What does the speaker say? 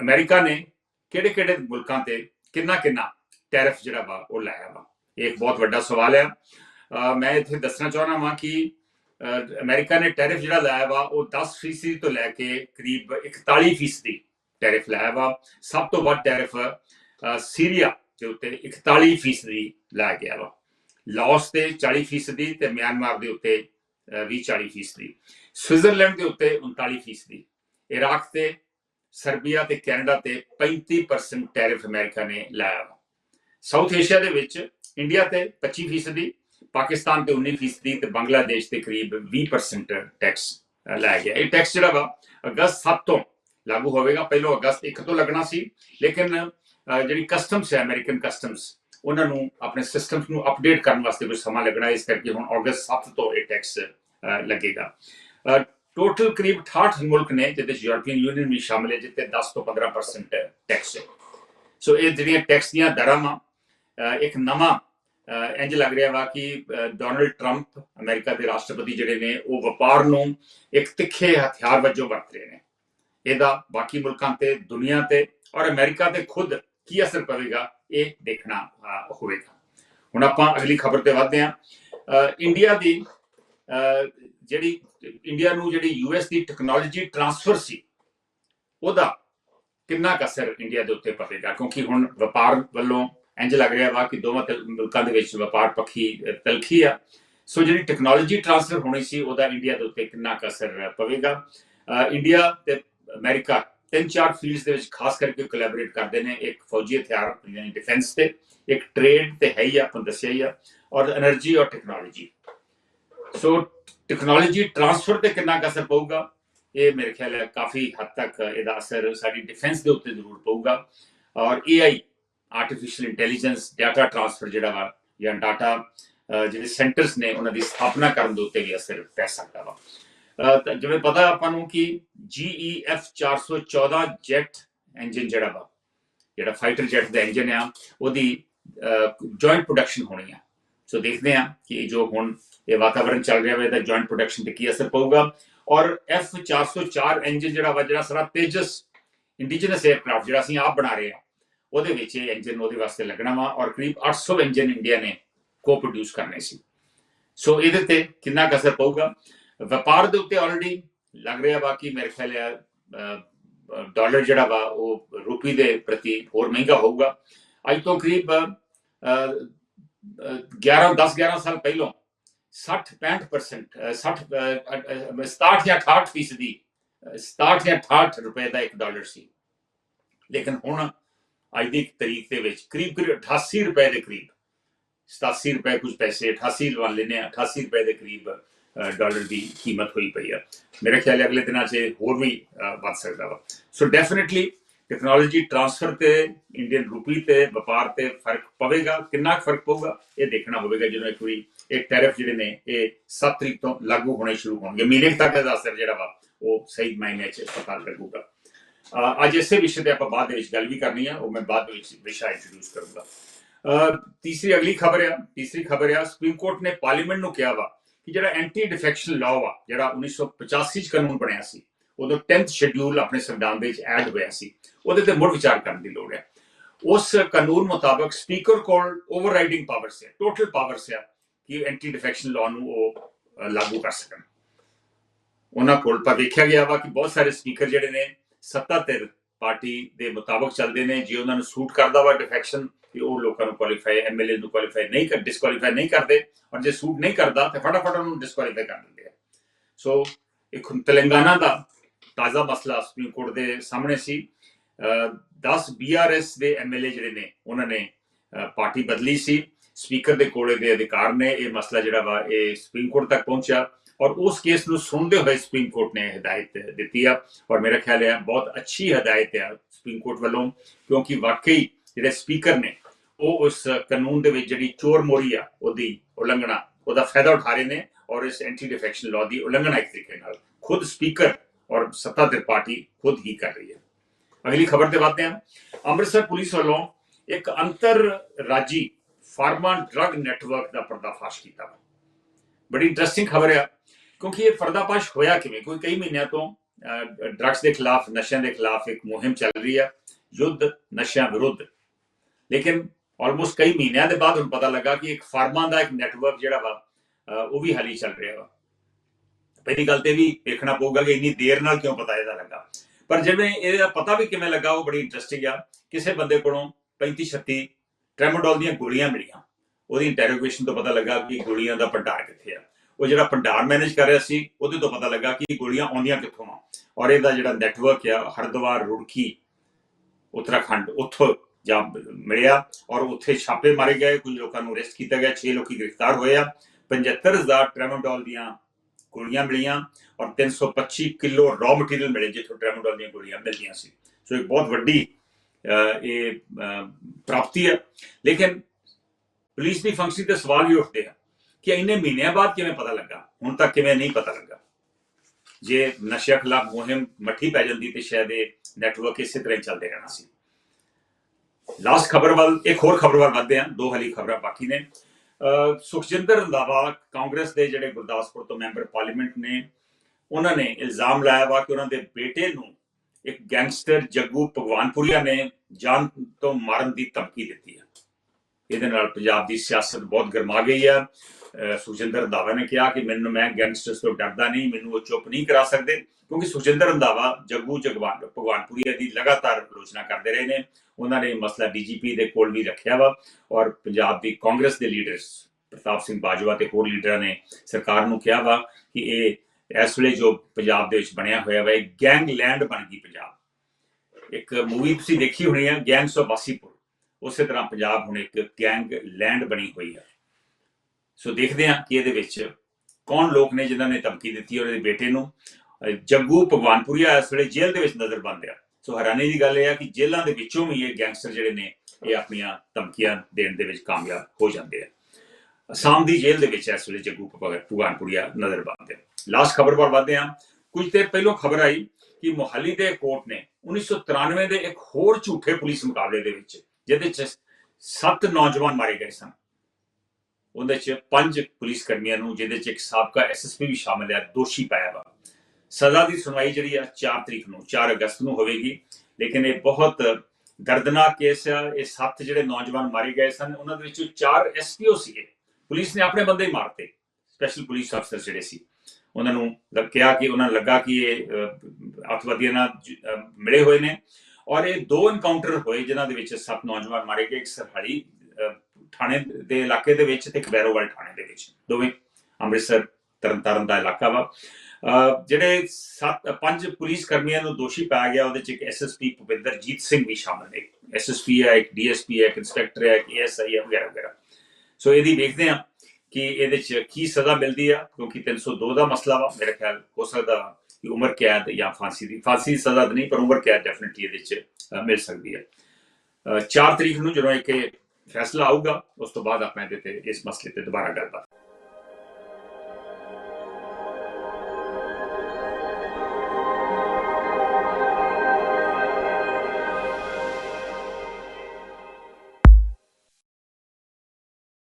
America ਨੇ ਕਿਹੜੇ ਕਿਹੜੇ ਮੁਲਕਾਂ ਤੇ ਕਿੰਨਾ ਕਿੰਨਾ ਟੈਰਿਫ ਜਿਹੜਾ ਵਾ ਉਹ ਲਾਇਆ ਵਾ? ਇਹ ਇੱਕ ਬਹੁਤ ਵੱਡਾ ਸਵਾਲ ਹੈ ਮੈਂ ਇੱਥੇ ਦੱਸਣਾ ਚਾਹੁੰਦਾ ਵਾਂ ਕਿ ਅਹ ਅਮਰੀਕਾ ਨੇ ਟੈਰਿਫ ਜਿਹੜਾ ਲਾਇਆ ਵਾ, ਉਹ 10% ਤੋਂ ਲੈ ਕੇ ਕਰੀਬ 41% ਟੈਰਿਫ ਲਾਇਆ ਵਾ। ਸਭ ਤੋਂ ਵੱਧ ਟੈਰਿਫ ਸੀਰੀਆ ਦੇ ਉੱਤੇ 41% ਲਾਇਆ ਗਿਆ ਵਾ। ਲਾਓਸ ਤੇ 40% ਤੇ ਮਿਆਂਮਾਰ ਦੇ ਉੱਤੇ 20-40% ਸਵਿਟਜ਼ਰਲੈਂਡ ਦੇ ਉੱਤੇ 39% ਇਰਾਕ ਤੇ ਸਰਬੀਆ ਤੇ ਕੈਨੇਡਾ ਤੇ 35% ਟੈਰਿਫ ਅਮਰੀਕਾ ਨੇ ਲਾਇਆ ਵਾ। ਸਾਊਥ ਏਸ਼ੀਆ ਦੇ ਵਿੱਚ ਇੰਡੀਆ ਤੇ 25% ਪਾਕਿਸਤਾਨ ਤੇ 19% ਤੇ ਬੰਗਲਾਦੇਸ਼ ਤੇ ਕਰੀਬ 20% ਟੈਕਸ ਲਾਇਆ ਗਿਆ। ਇਹ ਟੈਕਸ ਜਿਹੜਾ ਵਾ, ਅਗਸਤ 7 ਤੋਂ ਲਾਗੂ ਹੋਵੇਗਾ। ਪਹਿਲਾਂ ਅਗਸਤ 1 ਤੋਂ ਲੱਗਣਾ ਸੀ, ਲੇਕਿਨ ਜਿਹੜੀ ਕਸਟਮਸ ਹੈ ਅਮਰੀਕਨ ਕਸਟਮਸ ਉਹਨਾਂ ਨੂੰ, ਆਪਣੇ ਸਿਸਟਮਸ ਨੂੰ ਅਪਡੇਟ ਕਰਨ ਵਾਸਤੇ ਕੁਝ ਸਮਾਂ ਲੱਗਣਾ ਇਸ ਕਰਕੇ ਹੁਣ ਅਗਸਤ 7 ਤੋਂ ਇਹ ਟੈਕਸ ਲੱਗੇਗਾ। ਟੋਟਲ ਕਰੀਬ 68 ਮੁਲਕ ਨੇ ਜਿਹਦੇ ਵਿੱਚ ਯੂਰਪੀਅਨ ਯੂਨੀਅਨ ਵੀ ਸ਼ਾਮਲ ਹੈ ਜਿੱਥੇ 10 ਤੋਂ 15% ਟੈਕਸ ਹੈ। ਸੋ ਇਹ ਜਿਹੜੀਆਂ ਟੈਕਸ ਦੀਆਂ ਦਰਾਂ ਵਾ ਇੱਕ ਨਵਾਂ ਅਹ, ਇੰਜ ਲੱਗ ਰਿਹਾ ਵਾ ਕਿ ਡੋਨਲਡ ਟਰੰਪ ਅਮਰੀਕਾ ਦੇ ਰਾਸ਼ਟਰਪਤੀ ਜਿਹੜੇ ਨੇ ਉਹ ਵਪਾਰ ਨੂੰ ਇੱਕ ਤਿੱਖੇ ਹਥਿਆਰ ਵਜੋਂ ਵਰਤ ਰਹੇ ਨੇ। ਇਹਦਾ ਬਾਕੀ ਮੁਲਕਾਂ ਤੇ ਦੁਨੀਆ ਤੇ ਔਰ ਅਮਰੀਕਾ ਤੇ ਖੁਦ ਕੀ ਅਸਰ ਪਵੇਗਾ ਇਹ ਦੇਖਣਾ ਹੋਵੇਗਾ। ਹੁਣ ਆਪਾਂ ਅਗਲੀ ਖਬਰ ਤੇ ਵਧਦੇ ਹਾਂ। ਇੰਡੀਆ ਦੀ ਜਿਹੜੀ ਇੰਡੀਆ ਨੂੰ ਜਿਹੜੀ ਯੂ ਯੂਐਸ ਦੀ ਟੈਕਨੋਲੋਜੀ ਟ੍ਰਾਂਸਫਰ ਸੀ, ਉਹਦਾ ਕਿੰਨਾ ਅਸਰ ਇੰਡੀਆ ਦੇ ਉੱਤੇ ਪਵੇਗਾ? ਕਿਉਂਕਿ ਹੁਣ ਵਪਾਰ ਵੱਲੋਂ ਇੰਜ ਲੱਗ ਰਿਹਾ ਵਾ ਕਿ ਦੋਵਾਂ ਮੁਲਕਾਂ ਦੇ ਵਿੱਚ ਵਪਾਰ ਪੱਖੀ ਤਲਖੀ ਆ। ਸੋ ਜਿਹੜੀ ਟੈਕਨੋਲੋਜੀ ਟ੍ਰਾਂਸਫਰ ਹੋਣੀ ਸੀ, ਉਹਦਾ ਇੰਡੀਆ ਦੇ ਉੱਤੇ ਕਿੰਨਾ ਅਸਰ ਪਵੇਗਾ? ਇੰਡੀਆ ਤੇ ਅਮਰੀਕਾ ਤਿੰਨ ਚਾਰ ਫੀਲਡਸ ਦੇ ਵਿੱਚ ਖਾਸ ਕਰਕੇ ਕੋਲੈਬੋਰੇਟ ਕਰਦੇ ਨੇ। ਇੱਕ ਫੌਜੀ ਹਥਿਆਰ, ਯਾਨੀ ਡਿਫੈਂਸ ਤੇ, ਇੱਕ ਟ੍ਰੇਡ ਤੇ ਹੈ ਹੀ ਆਪਾਂ ਦੱਸਿਆ ਹੀ ਆ, ਔਰ એનર્ਜੀ ਔਰ ਟੈਕਨੋਲੋਜੀ ਸੋ ਟੈਕਨੋਲੋਜੀ ਟਰਾਂਸਫਰ ਤੇ ਕਿੰਨਾ ਕੁ ਅਸਰ ਪਊਗਾ? ਇਹ ਮੇਰੇ ਖਿਆਲ ਹੈ ਕਾਫੀ ਹੱਦ ਤੱਕ ਇਹਦਾ ਅਸਰ ਸਾਡੀ ਡਿਫੈਂਸ ਦੇ ਉੱਤੇ ਜ਼ਰੂਰ ਪਊਗਾ। ਔਰ AI artificial intelligence data transfer ਜਿਹੜਾ ਵਾ, ਜਾਂ ਡਾਟਾ ਜਿਹੜੇ ਸੈਂਟਰਸ ਨੇ, ਉਹਨਾਂ ਦੀ ਸਥਾਪਨਾ ਕਰਨ ਦੇ ਉੱਤੇ ਵੀ ਅਸਰ ਪੈ ਸਕਦਾ ਵਾ। ਜਿਵੇਂ ਪਤਾ ਆਪਾਂ ਨੂੰ ਕਿ GEF 414 ਜੈਟ ਇੰਜਨ ਜਿਹੜਾ ਵਾ, ਜਿਹੜਾ ਫਾਈਟਰ ਜੈਟ ਦਾ ਇੰਜਨ ਆ, ਉਹਦੀ ਜੁਆਇੰਟ ਪ੍ਰੋਡਕਸ਼ਨ ਹੋਣੀ ਆ। ਸੋ ਦੇਖਦੇ ਹਾਂ ਕਿ ਜੋ ਹੁਣ ਇਹ ਵਾਤਾਵਰਣ ਚੱਲ ਰਿਹਾ ਵਾ ਇਹਦਾ ਜੁਆਇੰਟ ਪ੍ਰੋਡਕਸ਼ਨ ਤੇ ਕੀ ਅਸਰ ਪਊਗਾ ਔਰ F404 ਇੰਜਨ ਜਿਹੜਾ ਵਾ ਜਿਹੜਾ ਸਾਰਾ ਤੇਜਸ ਇੰਡੀਜਨਸ 에ਅਰਕ੍ਰਾਫਟ ਜਿਹੜਾ ਅਸੀਂ ਆਪ ਬਣਾ ਰਹੇ ਹਾਂ ਉਹਦੇ ਵਿੱਚ ਇਹ ਇੰਜਨ ਉਹਦੇ ਵਾਸਤੇ ਲੱਗਣਾ ਵਾ ਔਰ ਕਰੀਬ 800 ਇੰਜਨ ਇੰਡੀਆ ਨੇ ਕੋ ਪ੍ਰੋਡਿਊਸ ਕਰਨੇ ਸੀ ਸੋ ਇਹਦੇ ਤੇ ਕਿੰਨਾ ਕੁ ਅਸਰ ਪਊਗਾ ਵਪਾਰ ਦੇ ਉੱਤੇ ਆਲਰੇਡੀ ਲੱਗ ਰਿਹਾ ਵਾ ਕਿ ਮੇਰੇ ਖਿਆਲ ਹੈ ਡਾਲਰ ਜਿਹੜਾ ਵਾ ਉਹ ਰੂਪੀ ਦੇ ਪ੍ਰਤੀ ਹੋਰ ਮਹਿੰਗਾ ਹੋਊਗਾ ਅੱਜ ਤੋਂ ਕਰੀਬ 11 10 11 ਸਾਲ ਪਹਿਲਾਂ 60 65% 60 67 ਜਾਂ 68 ਫੀਸਦੀ 67 ਜਾਂ 68 ਰੁਪਏ ਦਾ ਇੱਕ ਡਾਲਰ ਸੀ। ਲੇਕਿਨ ਹੁਣ ਅੱਜ ਦੀ ਤਰੀਕ ਦੇ ਵਿੱਚ ਕਰੀਬ ਕਰੀਬ 88 ਰੁਪਏ ਦੇ ਕਰੀਬ 87 ਰੁਪਏ ਕੁਝ ਪੈਸੇ 88 ਲਵਾ ਲੈਨੇ ਆ 88 ਰੁਪਏ ਦੇ ਕਰੀਬ ਡਾਲਰ ਦੀ ਕੀਮਤ ਹੋਈ ਪਈ ਆ। ਮੇਰੇ ਖਿਆਲ ਅਗਲੇ ਦਿਨਾਂ 'ਚ ਇਹ ਹੋਰ ਵੀ ਵੱਧ ਸਕਦਾ ਵਾ। ਸੋ ਡੈਫੀਨਿਟਲੀ ਟੈਕਨੋਲੋਜੀ ਟਰਾਂਸਫਰ ਤੇ ਇੰਡੀਅਨ ਰੂਪੀ ਤੇ ਵਪਾਰ ਤੇ ਫ਼ਰਕ ਪਵੇਗਾ। ਕਿੰਨਾ ਕੁ ਫ਼ਰਕ ਪਊਗਾ, ਇਹ ਦੇਖਣਾ ਹੋਵੇਗਾ ਜਦੋਂ ਇੱਕ ਵਾਰੀ ਇਹ ਟੈਰਿਫ ਜਿਹੜੇ ਨੇ, ਇਹ 7 ਤਰੀਕ ਤੋਂ ਲਾਗੂ ਹੋਣੇ ਸ਼ੁਰੂ ਹੋਣਗੇ। ਮਹੀਨੇ ਤੱਕ ਦਾ ਅਸਰ ਜਿਹੜਾ ਵਾ, ਉਹ ਸਹੀ ਮਾਇਨੇ 'ਚ ਪਤਾ ਲੱਗੂਗਾ। ਅੱਜ ਇਸੇ ਵਿਸ਼ੇ ਤੇ ਆਪਾਂ ਬਾਅਦ ਦੇ ਵਿੱਚ ਗੱਲ ਵੀ ਕਰਨੀ ਆ, ਉਹ ਮੈਂ ਬਾਅਦ ਵਿੱਚ ਵਿਸ਼ਾ ਇੰਟਰੋਡਿਊਸ ਕਰੂੰਗਾ। ਤੀਸਰੀ ਅਗਲੀ ਖਬਰ ਆ, ਤੀਸਰੀ ਖਬਰ ਆ, ਸੁਪਰੀਮ ਕੋਰਟ ਨੇ ਪਾਰਲੀਮੈਂਟ ਨੂੰ ਕਿਹਾ ਵਾ ਕਿ ਜਿਹੜਾ ਐਂਟੀ ਡਿਫੈਕਸ਼ਨ ਲਾਅ ਵਾ, ਜਿਹੜਾ 1985 ਚ ਕਾਨੂੰਨ ਬਣਿਆ ਸੀ ਉਦੋਂ 10th ਸ਼ਡਿਊਲ ਆਪਣੇ ਸੰਵਿਧਾਨ ਦੇ ਵਿੱਚ ਐਡ ਹੋਇਆ ਸੀ, ਉਹਦੇ ਤੇ ਮੁੜ ਵਿਚਾਰ ਕਰਨ ਦੀ ਲੋੜ ਹੈ। ਉਸ ਕਾਨੂੰਨ ਮੁਤਾਬਕ ਸਪੀਕਰ ਕੋਲ ਓਵਰਰਾਈਡਿੰਗ ਪਾਵਰਸ ਹੈ ਟੋਟਲ ਪਾਵਰਸ ਹੈ ਕਿ ਐਂਟੀ ਡਿਫੈਕਸ਼ਨ ਲਾਅ ਨੂੰ ਉਹ ਲਾਗੂ ਕਰ ਸਕਣ। ਉਹਨਾਂ ਕੋਲ ਪਰ ਦੇਖਿਆ ਗਿਆ ਵਾ ਕਿ ਬਹੁਤ ਸਾਰੇ ਸਪੀਕਰ ਜਿਹੜੇ ਨੇ, ਸੱਤਾ ਧਿਰ ਪਾਰਟੀ ਦੇ ਮੁਤਾਬਕ ਚੱਲਦੇ ਨੇ, ਜੇ ਉਹਨਾਂ ਨੂੰ ਸੂਟ ਕਰਦਾ ਵਾ ਡਿਫੈਕਸ਼ਨ ਤੇ ਉਹ ਲੋਕਾਂ ਨੂੰ ਕੁਆਲੀਫਾਈ ਐਮਐਲਏ ਨੂੰ ਕੁਆਲੀਫਾਈ ਨਹੀਂ ਕਰ ਡਿਸਕੁਆਲੀਫਾਈ ਨਹੀਂ ਕਰਦੇ, ਔਰ ਜੇ ਸੂਟ ਨਹੀਂ ਕਰਦਾ, ਤਾਂ ਫਟਾਫਟ ਉਹਨੂੰ ਡਿਸਕੁਆਲੀਫਾਈ ਕਰ ਦਿੰਦੇ ਆ। ਸੋ ਇੱਕ ਤੇਲੰਗਾਨਾ ਦਾ ਤਾਜ਼ਾ ਮਸਲਾ ਸੁਪਰੀਮ ਕੋਰਟ ਦੇ ਸਾਹਮਣੇ ਸੀ। ਅਹ 10 ਬੀਆਰਐਸ ਦੇ ਐਮਐਲਏ ਜਿਹੜੇ ਨੇ, ਉਹਨਾਂ ਨੇ ਪਾਰਟੀ ਬਦਲੀ ਸੀ। ਸਪੀਕਰ ਦੇ ਕੋਲੇ ਦੇ ਅਧਿਕਾਰ ਨੇ ਇਹ ਮਸਲਾ ਜਿਹੜਾ ਵਾ, ਇਹ ਸੁਪਰੀਮ ਕੋਰਟ ਤੱਕ ਪਹੁੰਚਿਆ। ਔਰ ਉਸ ਕੇਸ ਨੂੰ ਸੁਣਦੇ ਹੋਏ ਸੁਪਰੀਮ ਕੋਰਟ ਨੇ ਹਦਾਇਤ ਦਿੱਤੀ ਆ। ਔਰ ਮੇਰਾ ਖਿਆਲ ਹੈ ਬਹੁਤ ਅੱਛੀ ਹਦਾਇਤ ਹੈ ਸੁਪਰੀਮ ਕੋਰਟ ਵੱਲੋਂ, ਕਿਉਂਕਿ ਵਾਕਈ ਜਿਹੜੇ ਸਪੀਕਰ ਨੇ, ਉਹ ਉਸ ਕਾਨੂੰਨ ਦੇ ਵਿੱਚ ਜਿਹੜੀ ਚੋਰ ਮੋਰੀ ਆ, ਉਹਦੀ ਉਲੰਘਣਾ, ਉਹਦਾ ਫਾਇਦਾ ਉਠਾ ਰਹੇ ਨੇ। ਔਰ ਇਸ ਐਂਟੀ ਡਿਫੈਕਸ਼ਨ ਲਾਅ ਦੀ ਉਲੰਘਣਾ ਇੱਕ ਤਰੀਕੇ ਨਾਲ ਖੁਦ ਸਪੀਕਰ ਔਰ ਸੱਤਾਧਿਰ ਪਾਰਟੀ ਖੁਦ ਹੀ ਕਰ ਰਹੀ ਹੈ। ਅਗਲੀ ਖਬਰ ਤੇ ਵਧਦੇ ਹਾਂ। ਅੰਮ੍ਰਿਤਸਰ ਪੁਲਿਸ ਵੱਲੋਂ ਇੱਕ ਅੰਤਰ ਰਾਜੀ ਫਾਰਮਾ ਡਰੱਗ ਨੈਟਵਰਕ ਦਾ ਪਰਦਾਫਾਸ਼ ਕੀਤਾ। ਵਾ। ਬੜੀ ਇੰਟਰਸਟਿੰਗ ਖਬਰ ਹੈ, ਕਿਉਂਕਿ ਇਹ ਪਰਦਾਫਾਸ਼ ਹੋਇਆ ਕਿਵੇਂ? ਕੋਈ ਕਈ ਮਹੀਨਿਆਂ ਤੋਂ ਡਰੱਗਸ ਦੇ ਖਿਲਾਫ, ਨਸ਼ਿਆਂ ਦੇ ਖਿਲਾਫ ਇੱਕ ਮੁਹਿੰਮ ਚੱਲ ਰਹੀ ਹੈ, ਯੁੱਧ, ਨਸ਼ਿਆਂ ਵਿਰੁੱਧ। ਲੇਕਿਨ ਆਲਮੋਸਟ ਕਈ ਮਹੀਨਿਆਂ ਦੇ ਬਾਅਦ ਹੁਣ ਪਤਾ ਲੱਗਾ ਕਿ ਇੱਕ ਫਾਰਮਾਂ ਦਾ ਇੱਕ ਨੈਟਵਰਕ ਜਿਹੜਾ ਵਾ ਉਹ ਵੀ ਹਾਲੀ ਚੱਲ ਰਿਹਾ ਵਾ। ਪਹਿਲੀ ਗੱਲ ਤੇ ਵੀ ਦੇਖਣਾ ਪਊਗਾ ਕਿ ਇੰਨੀ ਦੇਰ ਨਾਲ ਕਿਉਂ ਪਤਾ ਇਹਦਾ ਲੱਗਾ। ਪਰ ਜਿਵੇਂ ਇਹਦਾ ਪਤਾ ਵੀ ਕਿਵੇਂ ਲੱਗਾ, ਉਹ ਬੜੀ ਇੰਟਰਸਟਿੰਗ ਆ। ਕਿਸੇ ਬੰਦੇ ਕੋਲੋਂ 35 36 ਟ੍ਰੈਮੋਡੋਲ ਦੀਆਂ ਗੋਲੀਆਂ ਮਿਲੀਆਂ। ਉਹਦੀ ਇੰਟਰੋਗੇਸ਼ਨ ਤੋਂ ਪਤਾ ਲੱਗਾ ਕਿ ਗੋਲੀਆਂ ਦਾ ਭੰਡਾਰ ਕਿੱਥੇ ਆ। ਉਹ ਜਿਹੜਾ ਭੰਡਾਰ ਮੈਨੇਜ ਕਰ ਰਿਹਾ ਸੀ, ਉਹਦੇ ਤੋਂ ਪਤਾ ਲੱਗਾ ਕਿ ਗੋਲੀਆਂ ਆਉਂਦੀਆਂ ਕਿੱਥੋਂ ਆ। ਔਰ ਇਹਦਾ ਜਿਹੜਾ ਨੈਟਵਰਕ ਆ ਹਰਦੁਆਰ ਰੁੜਕੀ, ਉੱਤਰਾਖੰਡ, ਉੱਥੋਂ ਜਾ ਮਿਲਿਆ ਔਰ ਉੱਥੇ ਛਾਪੇ ਮਾਰੇ ਗਏ। ਕੁਝ ਲੋਕਾਂ ਨੂੰ ਅਰੈਸਟ ਕੀਤਾ ਗਿਆ। 6 ਲੋਕੀ ਗ੍ਰਿਫਤਾਰ ਹੋਏ ਆ। 75000 ਟ੍ਰੈਮੋਡੋਲ ਦੀਆਂ ਗੋਲੀਆਂ ਮਿਲੀਆਂ ਔਰ 325 ਕਿਲੋ ਰॉ ਮਟੀਰੀਅਲ ਮਿਲੇ ਜਿੱਥੋਂ ਟ੍ਰੈਮੋਡੋਲ ਦੀਆਂ ਗੋਲੀਆਂ ਮਿਲਦੀਆਂ ਸੀ। ਸੋ ਇੱਕ ਬਹੁਤ ਵੱਡੀ ਇਹ ਪ੍ਰਾਪਤੀ ਹੈ। ਲੇਕਿਨ ਪੁਲਿਸ ਦੀ ਫੰਕਸ਼ਨ ਤੇ ਸਵਾਲ ਵੀ ਉੱਠਦੇ ਆ ਕਿ ਇੰਨੇ ਮਹੀਨਿਆਂ ਬਾਅਦ ਕਿਵੇਂ ਪਤਾ ਲੱਗਾ? ਹੁਣ ਤੱਕ ਕਿਵੇਂ ਨਹੀਂ ਪਤਾ ਲੱਗਾ? ਜੇ ਨਸ਼ਿਆਂ ਖਿਲਾਫ ਮੁਹਿੰਮ ਮੱਠੀ ਪੈ ਜਾਂਦੀ ਤੇ ਸ਼ਾਇਦ ਇਹ ਨੈਟਵਰਕ ਇਸੇ ਤਰ੍ਹਾਂ ਚੱਲਦੇ ਰਹਿਣਾ ਸੀ। ਲਾਸਟ ਖਬਰ ਵੱਲ, ਇੱਕ ਹੋਰ ਖਬਰ ਵੱਲ ਵਧਦੇ ਹਾਂ। ਦੋ ਹਲੀ ਖਬਰਾਂ ਬਾਕੀ ਨੇ। ਸੁਖਜਿੰਦਰ ਰੰਧਾਵਾ ਕਾਂਗਰਸ ਦੇ ਜਿਹੜੇ ਗੁਰਦਾਸਪੁਰ ਤੋਂ ਮੈਂਬਰ ਪਾਰਲੀਮੈਂਟ ਨੇ, ਉਹਨਾਂ ਨੇ ਇਲਜ਼ਾਮ ਲਾਇਆ ਵਾ ਕਿ ਉਹਨਾਂ ਦੇ ਬੇਟੇ ਨੂੰ ਇੱਕ ਗੈਂਗਸਟਰ ਜੱਗੂ ਭਗਵਾਨਪੁਰੀਆ ਨੇ ਜਾਨ ਤੋਂ ਮਾਰਨ ਦੀ ਧਮਕੀ ਦਿੱਤੀ ਹੈ। ਇਹਦੇ ਨਾਲ ਪੰਜਾਬ ਦੀ ਸਿਆਸਤ ਬਹੁਤ ਗਰਮਾ ਗਈ ਹੈ। ਸੁਖਜਿੰਦਰ ਰੰਧਾਵਾ ਨੇ ਕਿਹਾ ਕਿ ਮੈਨੂੰ, ਮੈਂ ਗੈਂਗਸਟਰਸ ਤੋਂ ਡਰਦਾ ਨਹੀਂ, ਮੈਨੂੰ ਉਹ ਚੁੱਪ ਨਹੀਂ ਕਰਾ ਸਕਦੇ। ਕਿਉਂਕਿ ਸੁਖਜਿੰਦਰ ਰੰਧਾਵਾ, ਜੱਗੂ ਜਗਵਾਨ ਭਗਵਾਨਪੁਰੀਆ ਦੀ ਲਗਾਤਾਰ ਆਲੋਚਨਾ ਕਰਦੇ ਰਹੇ ਨੇ। ਉਹਨਾਂ ਨੇ ਮਸਲਾ ਡੀਜੀਪੀ ਦੇ ਕੋਲ ਵੀ ਰੱਖਿਆ ਵਾ ਔਰ ਪੰਜਾਬ ਦੀ ਕਾਂਗਰਸ ਦੇ ਲੀਡਰਸ ਪ੍ਰਤਾਪ ਸਿੰਘ ਬਾਜਵਾ ਤੇ ਹੋਰ ਲੀਡਰਾਂ ਨੇ ਸਰਕਾਰ ਨੂੰ ਕਿਹਾ ਵਾ ਕਿ ਇਹ ਇਸ ਵੇਲੇ ਜੋ ਪੰਜਾਬ ਦੇ ਵਿੱਚ ਬਣਿਆ ਹੋਇਆ ਵਾ, ਇਹ ਗੈਂਗ ਬਣ ਗਈ ਪੰਜਾਬ। ਇੱਕ ਮੂਵੀ ਤੁਸੀਂ ਦੇਖੀ ਹੋਣੀ ਹੈ ਗੈਂਗਸ ਆਫ ਵਾਸੀਪੁਰ। ਉਸੇ ਤਰ੍ਹਾਂ ਪੰਜਾਬ ਹੁਣ ਇੱਕ ਗੈਂਗ ਲੈਂਡ ਬਣੀ ਹੋਈ ਹੈ ਸੋ ਦੇਖਦੇ ਹਾਂ ਕਿ ਇਹਦੇ ਵਿੱਚ ਕੌਣ ਲੋਕ ਨੇ ਜਿਨ੍ਹਾਂ ਨੇ ਧਮਕੀ ਦਿੱਤੀ ਔਰ ਇਹਦੇ ਬੇਟੇ ਨੂੰ। ਜੱਗੂ ਭਗਵਾਨਪੁਰੀਆ ਇਸ ਵੇਲੇ ਜੇਲ੍ਹ ਦੇ ਵਿੱਚ ਨਜ਼ਰ ਬੰਦ ਆ ਸੋ ਹੈਰਾਨੀ ਦੀ ਗੱਲ ਇਹ ਆ ਕਿ ਜੇਲ੍ਹਾਂ ਦੇ ਵਿੱਚੋਂ ਵੀ ਇਹ ਗੈਂਗਸਟਰ ਜਿਹੜੇ ਨੇ, ਇਹ ਆਪਣੀਆਂ ਧਮਕੀਆਂ ਦੇਣ ਦੇ ਵਿੱਚ ਕਾਮਯਾਬ ਹੋ ਜਾਂਦੇ ਆ। ਅਸਾਮ ਦੀ ਜੇਲ੍ਹ ਦੇ ਵਿੱਚ ਇਸ ਵੇਲੇ ਜੱਗੂ ਭਗ- ਭਗਵਾਨਪੁਰੀਆ ਨਜ਼ਰ ਬੰਦ ਆ ਲਾਸਟ ਖਬਰ ਪਰ ਵਧਦੇ ਹਾਂ। ਕੁਝ ਦੇਰ ਪਹਿਲਾਂ ਖਬਰ ਆਈ ਕਿ ਮੁਹਾਲੀ ਦੇ ਕੋਰਟ ਨੇ 1993 ਦੇ ਇੱਕ ਹੋਰ ਝੂਠੇ ਪੁਲਿਸ ਮੁਕਾਬਲੇ ਦੇ ਵਿੱਚ, ਜਿਹਦੇ ਚ ਸੱਤ ਨੌਜਵਾਨ ਮਾਰੇ ਗਏ ਸਨ। ਉਹਦੇ ਚ ਪੰਜ ਪੁਲਿਸ ਕਰਮੀਆਂ ਨੂੰ, ਜਿਹਦੇ ਚ ਇੱਕ ਸਾਬਕਾ ਐਸਐਸਪੀ ਵੀ ਸ਼ਾਮਿਲ ਹੈ ਦੋਸ਼ੀ ਪਾਇਆ ਵਾ। ਸਜ਼ਾ ਦੀ ਸੁਣਵਾਈ ਜਿਹੜੀ ਆ 4 ਤਰੀਕ ਨੂੰ 4 ਅਗਸਤ ਨੂੰ ਹੋਵੇਗੀ। ਲੇਕਿਨ ਇਹ ਬਹੁਤ ਦਰਦਨਾਕ ਕੇਸ ਆ। ਇਹ ਸੱਤ ਜਿਹੜੇ ਨੌਜਵਾਨ ਮਾਰੇ ਗਏ ਸਨ ਉਹਨਾਂ ਦੇ ਵਿੱਚੋਂ ਚਾਰ ਐਸਪੀਓ ਸੀਗੇ। ਪੁਲਿਸ ਨੇ ਆਪਣੇ ਬੰਦੇ ਹੀ ਮਾਰਤੇ। ਸਪੈਸ਼ਲ ਪੁਲਿਸ ਅਫਸਰ ਜਿਹੜੇ ਸੀ। ਉਹਨਾਂ ਨੂੰ ਲ- ਕਿਹਾ ਕਿ ਉਹਨਾਂ ਨੂੰ ਲੱਗਾ ਕਿ ਇਹ ਅਹ, ਅੱਤਵਾਦੀਆਂ ਨਾਲ ਮਿਲੇ ਹੋਏ ਨੇ। ਔਰ ਇਹ ਦੋ ਇਨਕਾਊਂਟਰ ਹੋਏ ਜਿਨ੍ਹਾਂ ਦੇ ਵਿੱਚ ਸੱਤ ਨੌਜਵਾਨ ਮਾਰੇ ਗਏ। ਇੱਕ ਸਰਹਾਲੀ ਅਹ, ਥਾਣੇ ਦੇ ਇਲਾਕੇ ਦੇ ਵਿੱਚ ਤੇ ਇੱਕ ਬੈਰੋਵਾਲ ਥਾਣੇ ਦੇ ਵਿੱਚ। ਦੋਵੇਂ ਅੰਮ੍ਰਿਤਸਰ ਤਰਨਤਾਰਨ ਦਾ ਇਲਾਕਾ ਵਾ। ਜਿਹੜੇ ਸੱਤ ਪੰਜ ਪੁਲਿਸ ਕਰਮੀਆਂ ਨੂੰ ਦੋਸ਼ੀ ਪਾਇਆ ਗਿਆ, ਉਹਦੇ ਚ ਇੱਕ ਐਸਐਸਪੀ ਭੁਪਿੰਦਰਜੀਤ ਸਿੰਘ ਵੀ ਸ਼ਾਮਲ ਨੇ। ਐਸਐਸਪੀ ਹੈ, ਇੱਕ ਡੀਐਸਪੀ ਹੈ, ਇੱਕ ਇੰਸਪੈਕਟਰ ਹੈ, ਇੱਕ ਏਐਸਆਈ ਹੈ, ਵਗੈਰਾ ਵਗੈਰਾ। ਸੋ ਇਹਦੀ ਵੇਖਦੇ ਹਾਂ ਕਿ ਇਹਦੇ ਚ ਕੀ ਸਜ਼ਾ ਮਿਲਦੀ ਆ, ਕਿਉਂਕਿ 302 ਦਾ ਮਸਲਾ ਵਾ, ਮੇਰੇ ਖਿਆਲ ਹੋ ਸਕਦਾ ਕਿ ਉਮਰ ਕੈਦ ਜਾਂ ਫਾਂਸੀ ਦੀ ਫਾਂਸੀ ਦੀ ਸਜ਼ਾ ਨਹੀਂ, ਪਰ ਉਮਰ ਕੈਦ ਡੈਫੀਨਿਟਲੀ ਇਹਦੇ ਚ ਮਿਲ ਸਕਦੀ ਹੈ 4 ਤਰੀਕ ਨੂੰ ਜਦੋਂ ਇੱਕ ਫੈਸਲਾ ਆਊਗਾ, ਉਸ ਤੋਂ ਬਾਅਦ ਆਪਾਂ ਇਹਦੇ ਤੇ, ਇਸ ਮਸਲੇ ਤੇ ਦੁਬਾਰਾ ਗੱਲਬਾਤ